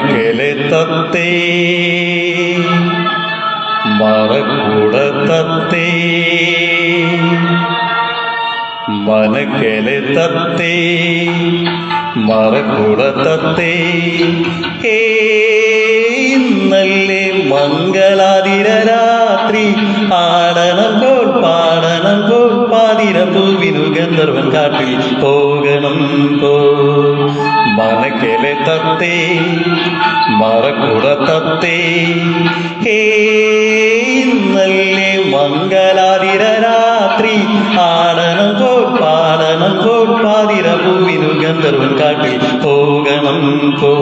മറക്കലെ തത്തേ മന തത്തേ മനക്കലെ തത്തേ ഏ ഇന്നല്ലേ മംഗളാതിരരാത്രി. ആടണം കോൾ പാടണം കോൾ പാതിര പൂവിനു ഗന്ധർവൻ കാട്ടിൽ പോകണം പോ. തത്തേ മറക്കുട തത്തേ. ഹേ ഇന്നല്ലേ മംഗളാതിര രാത്രി ആടനം കോട്ടാടനം കോട്ടാതിര പൂവിനു ഗന്ധർവൻ കാട്ടിൽ പോകണം പോ.